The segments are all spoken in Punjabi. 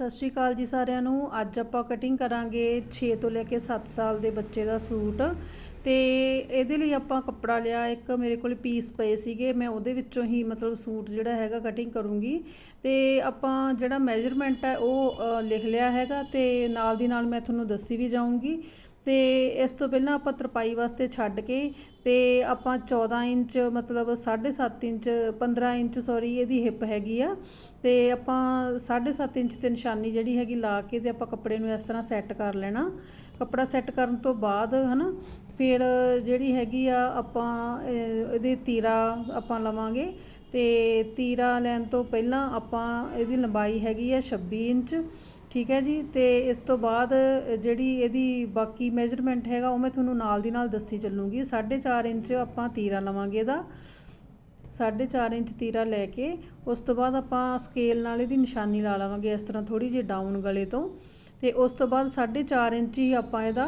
ਸਤਿ ਸ਼੍ਰੀ ਅਕਾਲ ਜੀ ਸਾਰਿਆਂ ਨੂੰ। ਅੱਜ ਆਪਾਂ ਕਟਿੰਗ ਕਰਾਂਗੇ 6 ਤੋਂ ਲੈ ਕੇ 7 ਸਾਲ ਦੇ ਬੱਚੇ ਦਾ ਸੂਟ। ਤੇ ਇਹਦੇ ਲਈ ਆਪਾਂ ਕੱਪੜਾ ਲਿਆ, ਇੱਕ ਮੇਰੇ ਕੋਲ ਪੀਸ ਪਏ ਸੀਗੇ। ਮੈਂ ਉਹਦੇ ਵਿੱਚੋਂ ਹੀ ਮਤਲਬ ਸੂਟ ਜਿਹੜਾ ਹੈਗਾ ਕਟਿੰਗ ਕਰੂੰਗੀ। ਤੇ ਆਪਾਂ ਜਿਹੜਾ ਮੈਜ਼ਰਮੈਂਟ ਹੈ ਉਹ ਲਿਖ ਲਿਆ ਹੈਗਾ ਤੇ ਨਾਲ ਦੀ ਨਾਲ ਮੈਂ ਤੁਹਾਨੂੰ ਦੱਸੀ ਵੀ ਜਾਊਂਗੀ। ਤੇ ਇਸ ਤੋਂ ਪਹਿਲਾਂ ਆਪਾਂ ਤਰਪਾਈ ਵਾਸਤੇ ਛੱਡ ਕੇ ਤੇ ਆਪਾਂ 14 ਇੰਚ ਮਤਲਬ 7.5 ਇੰਚ 15 ਇੰਚ ਸੌਰੀ ਇਹਦੀ ਹਿੱਪ ਹੈਗੀ ਆ। ਤੇ ਆਪਾਂ 7.5 ਇੰਚ ਤੇ ਨਿਸ਼ਾਨੀ ਜਿਹੜੀ ਹੈਗੀ ਲਾ ਕੇ ਤੇ ਆਪਾਂ ਕੱਪੜੇ ਨੂੰ ਇਸ ਤਰ੍ਹਾਂ ਸੈੱਟ ਕਰ ਲੈਣਾ। ਕੱਪੜਾ ਸੈੱਟ ਕਰਨ ਤੋਂ ਬਾਅਦ, ਹਨਾ, ਫਿਰ ਜਿਹੜੀ ਹੈਗੀ ਆ ਆਪਾਂ ਇਹਦੇ ਤੀਰਾ ਆਪਾਂ ਲਵਾਂਗੇ। ਤੇ ਤੀਰਾ ਲੈਣ ਤੋਂ ਪਹਿਲਾਂ ਆਪਾਂ ਇਹਦੀ ਲੰਬਾਈ ਹੈਗੀ ਆ 26 ਇੰਚ ਠੀਕ ਹੈ ਜੀ, ਤੇ ਇਸ ਤੋਂ ਬਾਅਦ ਜਿਹੜੀ ਇਹਦੀ ਬਾਕੀ ਮੈਜ਼ਰਮੈਂਟ ਹੈਗਾ, ਉਹ ਮੈਂ ਤੁਹਾਨੂੰ ਨਾਲ ਦੀ ਨਾਲ ਦੱਸੀ ਚੱਲੂੰਗੀ। 4.5 ਇੰਚ ਆਪਾਂ ਤੀਰਾ ਲਵਾਂਗੇ ਇਹਦਾ। 4.5 ਇੰਚ ਤੀਰਾ ਲੈ ਕੇ, ਉਸ ਤੋਂ ਬਾਅਦ ਆਪਾਂ ਸਕੇਲ ਨਾਲ ਇਹਦੀ ਨਿਸ਼ਾਨੀ ਲਾ ਲਵਾਂਗੇ, ਇਸ ਤਰ੍ਹਾਂ ਥੋੜੀ ਜਿਹੀ ਡਾਊਨ ਗਲੇ ਤੋਂ। ਤੇ ਉਸ ਤੋਂ ਬਾਅਦ 4.5 ਇੰਚ ਹੀ ਆਪਾਂ ਇਹਦਾ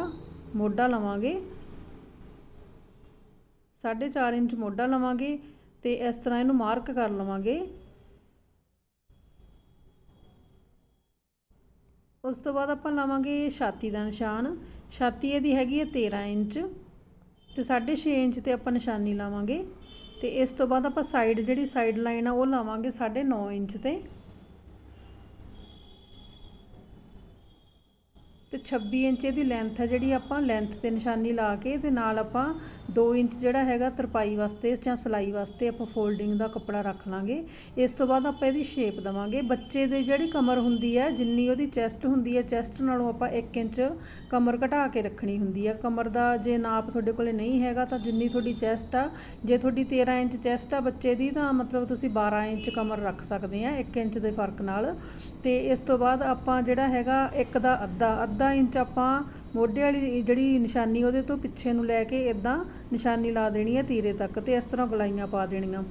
ਮੋਢਾ ਲਵਾਂਗੇ। 4.5 ਇੰਚ ਮੋਢਾ ਲਵਾਂਗੇ ਤੇ ਇਸ ਤਰ੍ਹਾਂ ਇਹਨੂੰ ਮਾਰਕ ਕਰ ਲਵਾਂਗੇ। ਉਸ ਤੋਂ ਬਾਅਦ ਆਪਾਂ ਲਾਵਾਂਗੇ ਛਾਤੀ ਦਾ ਨਿਸ਼ਾਨ। ਛਾਤੀ ਇਹਦੀ ਹੈਗੀ ਹੈ 13 ਇੰਚ ਤੇ 6.5 ਇੰਚ ਤੇ ਆਪਾਂ ਨਿਸ਼ਾਨੀ ਲਾਵਾਂਗੇ। ਤੇ ਇਸ ਤੋਂ ਬਾਅਦ ਆਪਾਂ ਸਾਈਡ ਜਿਹੜੀ ਸਾਈਡ ਲਾਈਨ ਆ ਉਹ ਲਾਵਾਂਗੇ 9.5 ਇੰਚ ਤੇ। ਤੇ 26 ਇੰਚ ਇਹਦੀ ਲੈਂਥ ਹੈ ਜਿਹੜੀ ਆਪਾਂ ਲੈਂਥ ਤੇ ਨਿਸ਼ਾਨੀ ਲਾ ਕੇ ਤੇ ਨਾਲ ਆਪਾਂ 2 ਇੰਚ ਜਿਹੜਾ ਹੈਗਾ ਤਰਪਾਈ ਵਾਸਤੇ ਜਾਂ ਸਲਾਈ ਵਾਸਤੇ ਆਪਾਂ ਫੋਲਡਿੰਗ ਦਾ ਕੱਪੜਾ ਰੱਖ ਲਾਂਗੇ। ਇਸ ਤੋਂ ਬਾਅਦ ਆਪਾਂ ਇਹਦੀ ਸ਼ੇਪ ਦਵਾਂਗੇ। ਬੱਚੇ ਦੇ ਜਿਹੜੀ ਕਮਰ ਹੁੰਦੀ ਹੈ, ਜਿੰਨੀ ਉਹਦੀ ਚੈਸਟ ਹੁੰਦੀ ਹੈ ਚੈਸਟ ਨਾਲੋਂ ਆਪਾਂ 1 ਇੰਚ ਕਮਰ ਘਟਾ ਕੇ ਰੱਖਣੀ ਹੁੰਦੀ ਹੈ। ਕਮਰ ਦਾ ਜੇ ਨਾਪ ਤੁਹਾਡੇ ਕੋਲੇ ਨਹੀਂ ਹੈਗਾ ਤਾਂ ਜਿੰਨੀ ਤੁਹਾਡੀ ਚੈਸਟ ਆ, ਜੇ ਤੁਹਾਡੀ 13 ਇੰਚ ਚੈਸਟ ਆ ਬੱਚੇ ਦੀ ਤਾਂ ਮਤਲਬ ਤੁਸੀਂ 12 ਇੰਚ ਕਮਰ ਰੱਖ ਸਕਦੇ ਆ 1 ਇੰਚ ਦੇ ਫ਼ਰਕ ਨਾਲ। ਤੇ ਇਸ ਤੋਂ ਬਾਅਦ ਆਪਾਂ ਜਿਹੜਾ ਹੈਗਾ ਇੱਕ ਦਾ ਅੱਧਾ ਅੱਧਾ ਇੰਚ ਆਪਾਂ ਮੋਢੇ ਵਾਲੀ ਜਿਹੜੀ ਨਿਸ਼ਾਨੀ ਉਹਦੇ ਤੋਂ ਪਿੱਛੇ ਨੂੰ ਲੈ ਕੇ ਇਦਾਂ ਨਿਸ਼ਾਨੀ ਲਾ ਦੇਣੀ ਹੈ ਤੀਰੇ ਤੱਕ ਤੇ ਇਸ ਤਰ੍ਹਾਂ ਗੁਲਾਈਆਂ ਪਾ ਦੇਣੀਆਂ।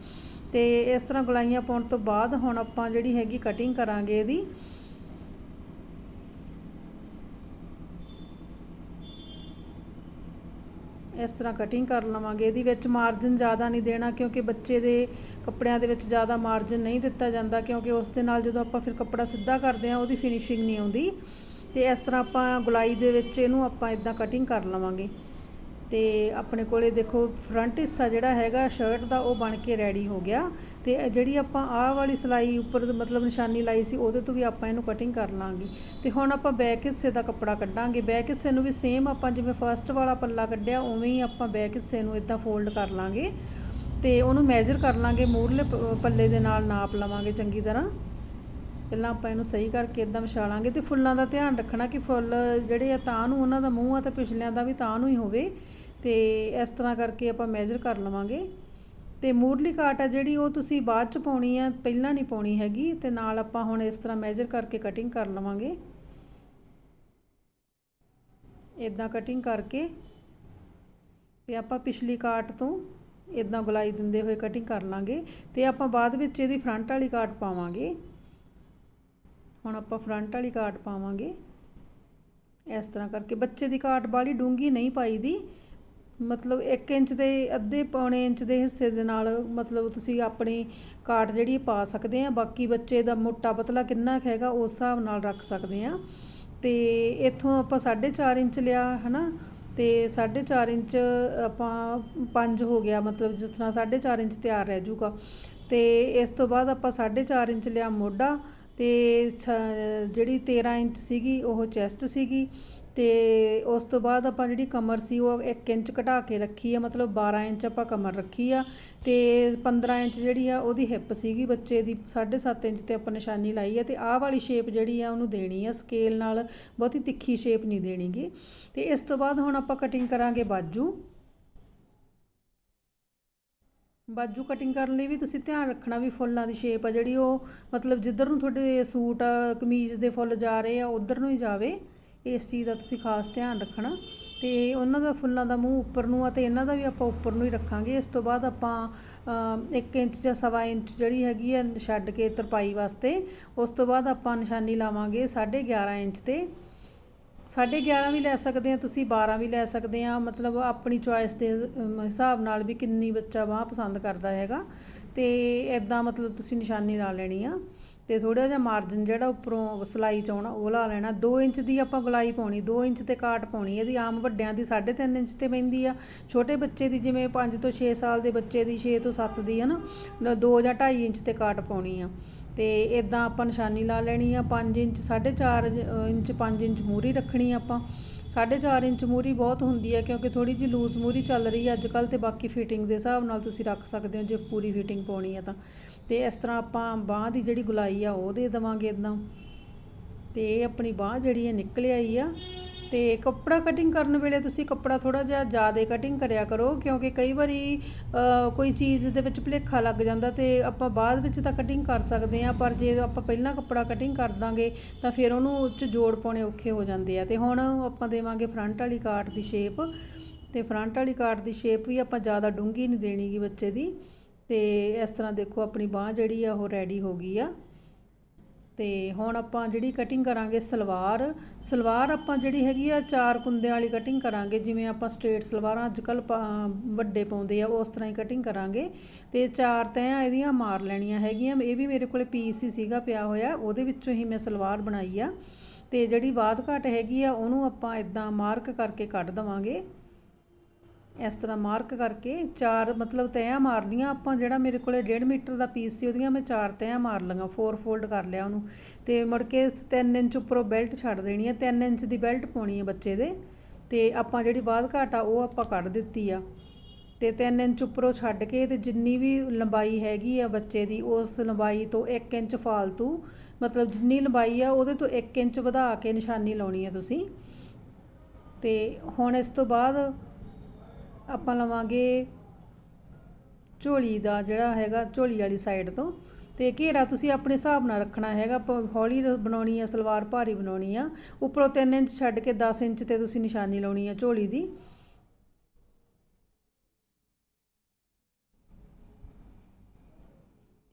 ਤੇ ਇਸ ਤਰ੍ਹਾਂ ਗੁਲਾਈਆਂ ਪਾਉਣ ਤੋਂ ਬਾਅਦ ਹੁਣ ਆਪਾਂ ਜਿਹੜੀ ਹੈਗੀ ਕਟਿੰਗ ਕਰਾਂਗੇ ਇਹਦੀ। ਇਸ ਤਰ੍ਹਾਂ ਕਟਿੰਗ ਕਰ ਲਵਾਂਗੇ। ਇਹਦੇ ਵਿੱਚ ਮਾਰਜਨ ਜ਼ਿਆਦਾ ਨਹੀਂ ਦੇਣਾ ਕਿਉਂਕਿ ਬੱਚੇ ਦੇ ਕੱਪੜਿਆਂ ਦੇ ਵਿੱਚ ਜ਼ਿਆਦਾ ਮਾਰਜਨ ਨਹੀਂ ਦਿੱਤਾ ਜਾਂਦਾ ਕਿਉਂਕਿ ਉਸ ਦੇ ਨਾਲ ਜਦੋਂ ਆਪਾਂ ਫਿਰ ਕੱਪੜਾ ਸਿੱਧਾ ਕਰਦੇ ਆ ਉਹਦੀ ਫਿਨਿਸ਼ਿੰਗ ਨਹੀਂ ਆਉਂਦੀ। ਤੇ ਇਸ ਤਰ੍ਹਾਂ ਆਪਾਂ ਗੁਲਾਈ ਦੇ ਵਿੱਚ ਇਹਨੂੰ ਆਪਾਂ ਇਦਾਂ ਕਟਿੰਗ ਕਰ ਲਵਾਂਗੇ। ਤੇ ਆਪਣੇ ਕੋਲੇ ਦੇਖੋ ਫਰੰਟ ਹਿੱਸਾ ਜਿਹੜਾ ਹੈਗਾ ਸ਼ਰਟ ਦਾ ਉਹ ਬਣ ਕੇ ਰੈਡੀ ਹੋ ਗਿਆ। ਤੇ ਜਿਹੜੀ ਆਪਾਂ ਆਹ ਵਾਲੀ ਸਲਾਈ ਉੱਪਰ ਮਤਲਬ ਨਿਸ਼ਾਨੀ ਲਾਈ ਸੀ, ਉਹਦੇ ਤੋਂ ਵੀ ਆਪਾਂ ਇਹਨੂੰ ਕਟਿੰਗ ਕਰ ਲਾਂਗੇ। ਤੇ ਹੁਣ ਆਪਾਂ ਬੈਕ ਹਿੱਸੇ ਦਾ ਕੱਪੜਾ ਕੱਢਾਂਗੇ। ਬੈਕ ਹਿੱਸੇ ਨੂੰ ਵੀ ਸੇਮ ਆਪਾਂ ਜਿਵੇਂ ਫਰਸਟ ਵਾਲਾ ਪੱਲਾ ਕੱਢਿਆ, ਉਵੇਂ ਹੀ ਆਪਾਂ ਬੈਕ ਹਿੱਸੇ ਨੂੰ ਇਦਾਂ ਫੋਲਡ ਕਰ ਲਾਂਗੇ। ਤੇ ਉਹਨੂੰ ਮੈਜ਼ਰ ਕਰ ਲਾਂਗੇ, ਮੂਰਲੇ ਪੱਲੇ ਦੇ ਨਾਲ ਨਾਪ ਲਵਾਂਗੇ ਚੰਗੀ ਤਰ੍ਹਾਂ। ਪਹਿਲਾਂ ਆਪਾਂ ਇਹਨੂੰ ਸਹੀ ਕਰਕੇ ਇਦਾਂ ਵਿਛਾਲਾਂਗੇ ਤੇ ਫੁੱਲਾਂ ਦਾ ਧਿਆਨ ਰੱਖਣਾ ਕਿ ਫੁੱਲ ਜਿਹੜੇ ਆ ਤਾਂ ਨੂੰ ਉਹਨਾਂ ਦਾ ਮੂੰਹ ਆ ਤੇ ਪਿਛਲਿਆਂ ਦਾ ਵੀ ਤਾਂ ਨੂੰ ਹੀ ਹੋਵੇ ਤੇ ਇਸ ਤਰ੍ਹਾਂ ਕਰਕੇ ਆਪਾਂ ਮੈਜ਼ਰ ਕਰ ਲਵਾਂਗੇ। ਤੇ ਮੂਰਲੀ ਕਾਟ ਆ ਜਿਹੜੀ ਉਹ ਤੁਸੀਂ ਬਾਅਦ ਚ ਪਾਉਣੀ ਆ, ਪਹਿਲਾਂ ਨਹੀਂ ਪਾਉਣੀ ਹੈਗੀ ਤੇ ਨਾਲ ਆਪਾਂ ਹੁਣ ਇਸ ਤਰ੍ਹਾਂ ਮੈਜ਼ਰ ਕਰਕੇ ਕਟਿੰਗ ਕਰ ਲਵਾਂਗੇ। ਇਦਾਂ ਕਟਿੰਗ ਕਰਕੇ ਤੇ ਆਪਾਂ ਪਿਛਲੀ ਕਾਟ ਤੋਂ ਇਦਾਂ ਗੁਲਾਈ ਦਿੰਦੇ ਹੋਏ ਕਟਿੰਗ ਕਰ ਲਾਂਗੇ ਤੇ ਆਪਾਂ ਬਾਅਦ ਵਿੱਚ ਇਹਦੀ ਫਰੰਟ ਵਾਲੀ ਕਾਟ ਪਾਵਾਂਗੇ। ਹੁਣ ਆਪਾਂ ਫਰੰਟ ਵਾਲੀ ਕਾਟ ਪਾਵਾਂਗੇ। ਇਸ ਤਰ੍ਹਾਂ ਕਰਕੇ ਬੱਚੇ ਦੀ ਕਾਟ ਬਾਲੀ ਡੂੰਗੀ ਨਹੀਂ ਪਾਈ ਦੀ ਮਤਲਬ 1 ਇੰਚ ਦੇ, ਅੱਧੇ ਪੌਣੇ ਇੰਚ ਦੇ ਹਿੱਸੇ ਦੇ ਨਾਲ ਮਤਲਬ ਤੁਸੀਂ ਆਪਣੀ ਕਾਟ ਜਿਹੜੀ ਪਾ ਸਕਦੇ ਆ। ਬਾਕੀ ਬੱਚੇ ਦਾ ਮੋਟਾ ਪਤਲਾ ਕਿੰਨਾ ਕੁ ਹੈਗਾ, ਉਸ ਹਿਸਾਬ ਨਾਲ ਰੱਖ ਸਕਦੇ ਆ। ਤੇ ਇੱਥੋਂ ਆਪਾਂ 4.5 ਇੰਚ ਲਿਆ, ਹਨਾ? ਤੇ 4.5 ਇੰਚ ਆਪਾਂ 5 ਹੋ ਗਿਆ, ਮਤਲਬ ਜਿਸ ਤਰ੍ਹਾਂ 4.5 ਇੰਚ ਤਿਆਰ ਰਹਿ ਜੂਗਾ ਤੇ ਇਸ ਤੋਂ ਬਾਅਦ ਆਪਾਂ 4.5 ਇੰਚ ਲਿਆ ਮੋਢਾ। ਤੇ ਛ- ਜਿਹੜੀ 13 ਇੰਚ ਸੀਗੀ, ਉਹ ਚੈਸਟ ਸੀਗੀ ਤੇ ਉਸ ਤੋਂ ਬਾਅਦ ਆਪਾਂ ਜਿਹੜੀ ਕਮਰ ਸੀ, ਉਹ 1 ਇੰਚ ਘਟਾ ਕੇ ਰੱਖੀ ਆ, ਮਤਲਬ 12 ਇੰਚ ਆਪਾਂ ਕਮਰ ਰੱਖੀ ਆ ਤੇ 15 ਇੰਚ ਜਿਹੜੀ ਆ, ਉਹਦੀ ਹਿੱਪ ਸੀਗੀ ਬੱਚੇ ਦੀ 7.5 ਇੰਚ ਤੇ ਆਪਾਂ ਨਿਸ਼ਾਨੀ ਲਾਈ ਆ ਤੇ ਆਹ ਵਾਲੀ ਸ਼ੇਪ ਜਿਹੜੀ ਆ, ਉਹਨੂੰ ਦੇਣੀ ਆ ਸਕੇਲ ਨਾਲ ਬਹੁਤੀ ਤਿੱਖੀ ਸ਼ੇਪ ਨਹੀਂ ਦੇਣੀਗੀ। ਤੇ ਇਸ ਤੋਂ ਬਾਅਦ ਹੁਣ ਆਪਾਂ ਕਟਿੰਗ ਕਰਾਂਗੇ ਬਾਜੂ। ਬਾਜੂ ਕਟਿੰਗ ਕਰਨ ਲਈ ਵੀ ਤੁਸੀਂ ਧਿਆਨ ਰੱਖਣਾ ਵੀ ਫੁੱਲਾਂ ਦੀ ਸ਼ੇਪ ਆ ਜਿਹੜੀ ਉਹ, ਮਤਲਬ ਜਿੱਧਰ ਨੂੰ ਤੁਹਾਡੇ ਸੂਟ, ਕਮੀਜ਼ ਦੇ ਫੁੱਲ ਜਾ ਰਹੇ ਆ, ਉਧਰ ਨੂੰ ਹੀ ਜਾਵੇ। ਇਸ ਚੀਜ਼ ਦਾ ਤੁਸੀਂ ਖਾਸ ਧਿਆਨ ਰੱਖਣਾ ਤੇ ਉਹਨਾਂ ਦਾ ਫੁੱਲਾਂ ਦਾ ਮੂੰਹ ਉੱਪਰ ਨੂੰ ਆ ਤੇ ਇਹਨਾਂ ਦਾ ਵੀ ਆਪਾਂ ਉੱਪਰ ਨੂੰ ਹੀ ਰੱਖਾਂਗੇ। ਇਸ ਤੋਂ ਬਾਅਦ ਆਪਾਂ 1 ਇੰਚ ਜਾਂ ਸਵਾ ਇੰਚ ਜਿਹੜੀ ਹੈਗੀ ਆ, ਛੱਡ ਕੇ ਤਰਪਾਈ ਵਾਸਤੇ, ਉਸ ਤੋਂ ਬਾਅਦ ਆਪਾਂ ਨਿਸ਼ਾਨੀ ਲਾਵਾਂਗੇ 11.5 ਇੰਚ ਤੇ। 11.5 ਵੀ ਲੈ ਸਕਦੇ ਆ, ਤੁਸੀਂ 12 ਵੀ ਲੈ ਸਕਦੇ ਆ। ਮਤਲਬ ਆਪਣੀ ਚੁਆਇਸ ਦੇ ਹਿਸਾਬ ਨਾਲ ਵੀ ਕਿੰਨੀ ਬੱਚਾ ਬਾਹ ਪਸੰਦ ਕਰਦਾ ਹੈਗਾ। ਤੇ ਇਦਾਂ ਮਤਲਬ ਤੁਸੀਂ ਨਿਸ਼ਾਨੀ ਲਾ ਲੈਣੀ ਆ। ਤੇ ਥੋੜਾ ਜਿਹਾ ਮਾਰਜਨ ਜਿਹੜਾ ਉੱਪਰੋਂ ਸਲਾਈ ਚ ਆਉਣਾ, ਉਹ ਲਾ ਲੈਣਾ। 2 ਇੰਚ ਦੀ ਆਪਾਂ ਗਲਾਈ ਪਾਉਣੀ 2 ਇੰਚ ਤੇ ਕਾਟ ਪਾਉਣੀ। ਇਹਦੀ ਆਮ ਵੱਡਿਆਂ ਦੀ 3.5 ਇੰਚ ਤੇ ਪੈਂਦੀ ਆ। ਛੋਟੇ ਬੱਚੇ ਦੀ ਜਿਵੇਂ 5 ਤੋਂ 6 ਸਾਲ ਦੇ ਬੱਚੇ ਦੀ 6 ਤੋਂ 7 ਦੀ ਹੈ ਨਾ 2 ਜਾਂ 2.5 ਇੰਚ ਤੇ ਕਾਟ ਪਾਉਣੀ ਆ। ਤੇ ਇਦਾਂ ਆਪਾਂ ਨਿਸ਼ਾਨੀ ਲਾ ਲੈਣੀ ਆ। 5 ਇੰਚ 4.5 ਇੰਚ 5 ਇੰਚ ਮੂਰੀ ਰੱਖਣੀ ਆ ਆਪਾਂ। 4.5 ਇੰਚ ਮੂਰੀ ਬਹੁਤ ਹੁੰਦੀ ਹੈ ਕਿਉਂਕਿ ਥੋੜੀ ਜਿਹੀ ਲੂਜ਼ ਮੂਰੀ ਚੱਲ ਰਹੀ ਹੈ ਅੱਜ ਕੱਲ ਤੇ ਬਾਕੀ ਫਿਟਿੰਗ ਦੇ ਹਿਸਾਬ ਨਾਲ ਤੁਸੀਂ ਰੱਖ ਸਕਦੇ ਹੋ, ਜੇ ਪੂਰੀ ਫਿਟਿੰਗ ਪਾਉਣੀ ਹੈ ਤਾਂ। ਤੇ ਇਸ ਤਰ੍ਹਾਂ ਆਪਾਂ ਬਾਹ ਦੀ ਜਿਹੜੀ ਗੁਲਾਈ ਆ, ਉਹ ਦੇ ਦੇਵਾਂਗੇ ਇਦਾਂ ਤੇ ਇਹ ਆਪਣੀ ਬਾਹ ਜਿਹੜੀ ਹੈ ਨਿਕਲ ਆਈ ਆ। ਤੇ ਕੱਪੜਾ ਕਟਿੰਗ ਕਰਨ ਵੇਲੇ ਤੁਸੀਂ ਕੱਪੜਾ ਥੋੜਾ ਜਿਹਾ ਜ਼ਿਆਦਾ ਕਟਿੰਗ ਕਰਿਆ ਕਰੋ, ਕਿਉਂਕਿ ਕਈ ਵਾਰੀ ਕੋਈ ਚੀਜ਼ ਦੇ ਵਿੱਚ ਭੁਲੇਖਾ ਲੱਗ ਜਾਂਦਾ ਤੇ ਆਪਾਂ ਬਾਅਦ ਵਿੱਚ ਤਾਂ ਕਟਿੰਗ ਕਰ ਸਕਦੇ ਆ, ਪਰ ਜੇ ਆਪਾਂ ਪਹਿਲਾਂ ਕੱਪੜਾ ਕਟਿੰਗ ਕਰ ਦਾਂਗੇ, ਤਾਂ ਫਿਰ ਉਹਨੂੰ ਉੱਚ ਜੋੜ ਪਾਉਣੇ ਔਖੇ ਹੋ ਜਾਂਦੇ ਆ। ਤੇ ਹੁਣ ਆਪਾਂ ਦੇਵਾਂਗੇ ਫਰੰਟ ਵਾਲੀ ਕਾਟ ਦੀ ਸ਼ੇਪ ਤੇ ਫਰੰਟ ਵਾਲੀ ਕਾਟ ਦੀ ਸ਼ੇਪ ਵੀ ਆਪਾਂ ਜ਼ਿਆਦਾ ਡੂੰਘੀ ਨਹੀਂ ਦੇਣੀਗੀ ਬੱਚੇ ਦੀ। ਤੇ ਇਸ ਤਰ੍ਹਾਂ ਦੇਖੋ, ਆਪਣੀ ਬਾਹ ਜਿਹੜੀ ਆ, ਉਹ ਰੈਡੀ ਹੋ ਗਈ ਆ। ਤੇ ਹੁਣ ਆਪਾਂ ਜਿਹੜੀ ਕਟਿੰਗ ਕਰਾਂਗੇ ਸਲਵਾਰ ਸਲਵਾਰ ਆਪਾਂ ਜਿਹੜੀ ਹੈਗੀ ਆ ਚਾਰ ਕੁੰਦਿਆਂ ਵਾਲੀ ਕਟਿੰਗ ਕਰਾਂਗੇ, ਜਿਵੇਂ ਆਪਾਂ ਸਟ੍ਰੇਟ ਸਲਵਾਰਾਂ ਅੱਜ ਕੱਲ ਵੱਡੇ ਪਾਉਂਦੇ ਆ, ਉਸ ਤਰ੍ਹਾਂ ਹੀ ਕਟਿੰਗ ਕਰਾਂਗੇ। ਤੇ ਚਾਰ ਤੈਆਂ ਇਹਦੀਆਂ ਮਾਰ ਲੈਣੀਆਂ ਹੈਗੀਆਂ, ਇਹ ਵੀ ਮੇਰੇ ਕੋਲੇ ਪੀਸ ਹੀ ਸੀਗਾ, ਪਿਆ ਹੋਇਆ, ਉਹਦੇ ਵਿੱਚੋਂ ਹੀ ਮੈਂ ਸਲਵਾਰ ਬਣਾਈ ਆ। ਤੇ ਜਿਹੜੀ ਬਾਦ ਘਟ ਹੈਗੀ ਆ, ਉਹਨੂੰ ਆਪਾਂ ਇਦਾਂ ਮਾਰਕ ਕਰਕੇ ਕੱਢ ਦਵਾਂਗੇ। ਇਸ ਤਰ੍ਹਾਂ ਮਾਰਕ ਕਰਕੇ ਚਾਰ, ਮਤਲਬ ਤੈਆਂ ਮਾਰਨੀਆਂ। ਆਪਾਂ ਜਿਹੜਾ ਮੇਰੇ ਕੋਲੇ 1.5 ਮੀਟਰ ਦਾ ਪੀਸ ਸੀ, ਉਹਦੀਆਂ ਮੈਂ ਚਾਰ ਤੈਆਂ ਮਾਰ ਲਈਆਂ ਫੋਰ ਫੋਲਡ ਕਰ ਲਿਆ ਉਹਨੂੰ। ਤੇ ਮੁੜ ਕੇ 3 ਇੰਚ ਉੱਪਰੋਂ ਬੈਲਟ ਛੱਡ ਦੇਣੀ ਹੈ 3 ਇੰਚ ਦੀ ਬੈਲਟ ਪਾਉਣੀ ਹੈ ਬੱਚੇ ਦੇ। ਤੇ ਆਪਾਂ ਜਿਹੜੀ ਬਾਅਦ ਘਾਟ ਆ, ਉਹ ਆਪਾਂ ਕੱਢ ਦਿੱਤੀ ਆ। ਤੇ 3 ਇੰਚ ਉੱਪਰੋਂ ਛੱਡ ਕੇ ਤੇ ਜਿੰਨੀ ਵੀ ਲੰਬਾਈ ਹੈਗੀ ਆ ਬੱਚੇ ਦੀ, ਉਸ ਲੰਬਾਈ ਤੋਂ 1 ਇੰਚ ਫਾਲਤੂ, ਮਤਲਬ ਜਿੰਨੀ ਲੰਬਾਈ ਆ, ਉਹਦੇ ਤੋਂ 1 ਇੰਚ ਵਧਾ ਕੇ ਨਿਸ਼ਾਨੀ ਲਾਉਣੀ ਹੈ ਤੁਸੀਂ। ਤੇ ਹੁਣ ਇਸ ਤੋਂ ਬਾਅਦ ਆਪਾਂ ਲਵਾਂਗੇ ਝੋਲੀ ਦਾ ਜਿਹੜਾ ਹੈਗਾ, ਝੋਲੀ ਵਾਲੀ ਸਾਈਡ ਤੋਂ। ਤੇ ਘੇਰਾ ਤੁਸੀਂ ਆਪਣੇ ਹਿਸਾਬ ਨਾਲ ਰੱਖਣਾ ਹੈਗਾ, ਆਪਾਂ ਹੌਲੀ ਬਣਾਉਣੀ ਆ, ਸਲਵਾਰ ਭਾਰੀ ਬਣਾਉਣੀ ਆ। ਉੱਪਰੋਂ 3 ਇੰਚ ਛੱਡ ਕੇ 10 ਇੰਚ ਤੇ ਤੁਸੀਂ ਨਿਸ਼ਾਨੀ ਲਾਉਣੀ ਆ ਝੋਲੀ ਦੀ।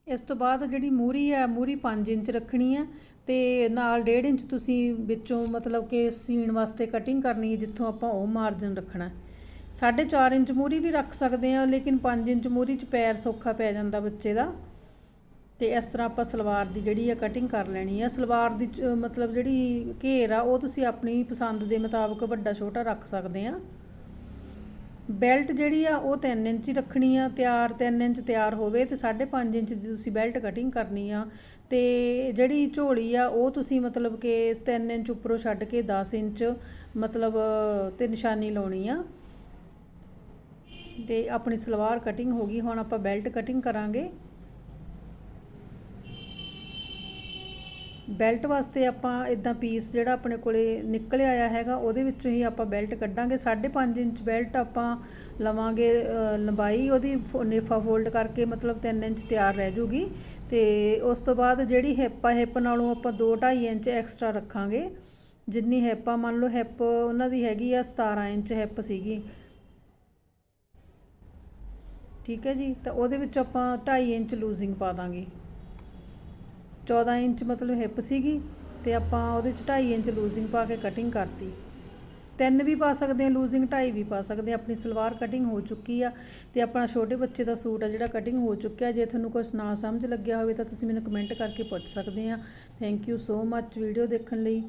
ਇਸ ਤੋਂ ਬਾਅਦ ਜਿਹੜੀ ਮੂਰੀ ਆ, ਮੂਰੀ 5 ਇੰਚ ਰੱਖਣੀ ਆ ਤੇ ਨਾਲ 1.5 ਇੰਚ ਤੁਸੀਂ ਵਿੱਚੋਂ ਮਤਲਬ ਕਿ ਸੀਣ ਵਾਸਤੇ ਕਟਿੰਗ ਕਰਨੀ ਹੈ ਜਿੱਥੋਂ ਆਪਾਂ ਉਹ ਮਾਰਜਨ ਰੱਖਣਾ। ਹੈ। ਸਾਢੇ 4 ਇੰਚ ਮੂਰੀ ਵੀ ਰੱਖ ਸਕਦੇ ਆ ਲੇਕਿਨ 5 ਇੰਚ ਮੂਰੀ 'ਚ ਪੈਰ ਸੌਖਾ ਪੈ ਜਾਂਦਾ ਬੱਚੇ ਦਾ। ਤੇ ਇਸ ਤਰ੍ਹਾਂ ਆਪਾਂ ਸਲਵਾਰ ਦੀ ਜਿਹੜੀ ਆ ਕਟਿੰਗ ਕਰ ਲੈਣੀ ਆ। ਸਲਵਾਰ ਦੀ ਚ- ਮਤਲਬ ਜਿਹੜੀ ਘੇਰ ਆ, ਉਹ ਤੁਸੀਂ ਆਪਣੀ ਪਸੰਦ ਦੇ ਮੁਤਾਬਕ ਵੱਡਾ ਛੋਟਾ ਰੱਖ ਸਕਦੇ ਆ ਬੈਲਟ ਜਿਹੜੀ ਆ, ਉਹ 3 ਇੰਚ ਹੀ ਰੱਖਣੀ ਆ। ਤਿਆਰ 3 ਇੰਚ ਤਿਆਰ ਹੋਵੇ ਤੇ 5.5 ਇੰਚ ਦੀ ਤੁਸੀਂ ਬੈਲਟ ਕਟਿੰਗ ਕਰਨੀ ਆ। ਤੇ ਜਿਹੜੀ ਝੋਲੀ ਆ, ਉਹ ਤੁਸੀਂ ਮਤਲਬ ਕਿ 3 ਇੰਚ ਉੱਪਰੋਂ ਛੱਡ ਕੇ 10 ਇੰਚ ਮਤਲਬ ਤੇ ਨਿਸ਼ਾਨੀ ਲਾਉਣੀ ਆ। ਤੇ ਆਪਣੀ ਸਲਵਾਰ ਕਟਿੰਗ ਹੋ ਗਈ, ਹੁਣ ਆਪਾਂ ਬੈਲਟ ਕਟਿੰਗ ਕਰਾਂਗੇ। ਬੈਲਟ ਵਾਸਤੇ ਆਪਾਂ ਇਦਾਂ ਪੀਸ ਜਿਹੜਾ ਆਪਣੇ ਕੋਲੇ ਨਿਕਲ ਆਇਆ ਹੈਗਾ, ਉਹਦੇ ਵਿੱਚੋਂ ਹੀ ਆਪਾਂ ਬੈਲਟ ਕੱਢਾਂਗੇ। 5.5 ਇੰਚ ਬੈਲਟ ਆਪਾਂ ਲਵਾਂਗੇ ਲੰਬਾਈ ਉਹਦੀ ਫੋ- ਨੇਫਾ ਫੋਲਡ ਕਰਕੇ ਮਤਲਬ 3 ਇੰਚ ਤਿਆਰ ਰਹਿ ਜੂਗੀ। ਤੇ ਉਸ ਤੋਂ ਬਾਅਦ ਜਿਹੜੀ ਹਿੱਪ ਆ ਹਿੱਪ ਨਾਲੋਂ ਆਪਾਂ 2.5 ਇੰਚ ਐਕਸਟਰਾ ਰੱਖਾਂਗੇ। ਜਿੰਨੀ ਹਿੱਪ ਆ, ਮੰਨ ਲਓ ਹਿੱਪ ਉਹਨਾਂ ਦੀ ਹੈਗੀ ਆ 17 ਇੰਚ ਹਿੱਪ ਸੀਗੀ। ਠੀਕ ਹੈ ਜੀ? ਤਾਂ ਉਹਦੇ ਵਿੱਚ ਆਪਾਂ 2.5 ਇੰਚ ਲੂਜ਼ਿੰਗ ਪਾ ਦਾਂਗੇ। 14 ਇੰਚ ਮਤਲਬ ਹਿੱਪ ਸੀਗੀ ਤੇ ਆਪਾਂ ਉਹਦੇ ਚ 2.5 ਇੰਚ ਲੂਜ਼ਿੰਗ ਪਾ ਕੇ ਕਟਿੰਗ ਕਰਤੀ। ਤਿੰਨ ਵੀ ਪਾ ਸਕਦੇ ਆ ਲੂਜ਼ਿੰਗ 2.5 ਵੀ ਪਾ ਸਕਦੇ ਆ ਆਪਣੀ ਸਲਵਾਰ ਕਟਿੰਗ ਹੋ ਚੁੱਕੀ ਆ ਤੇ ਆਪਣਾ ਛੋਟੇ ਬੱਚੇ ਦਾ ਸੂਟ ਆ ਜਿਹੜਾ ਕਟਿੰਗ ਹੋ ਚੁੱਕਿਆ। ਜੇ ਤੁਹਾਨੂੰ ਕੁਝ ਨਾ ਸਮਝ ਲੱਗਿਆ ਹੋਵੇ ਤਾਂ ਤੁਸੀਂ ਮੈਨੂੰ ਕਮੈਂਟ ਕਰਕੇ ਪੁੱਛ ਸਕਦੇ ਆ thank you so much video ਦੇਖਣ ਲਈ।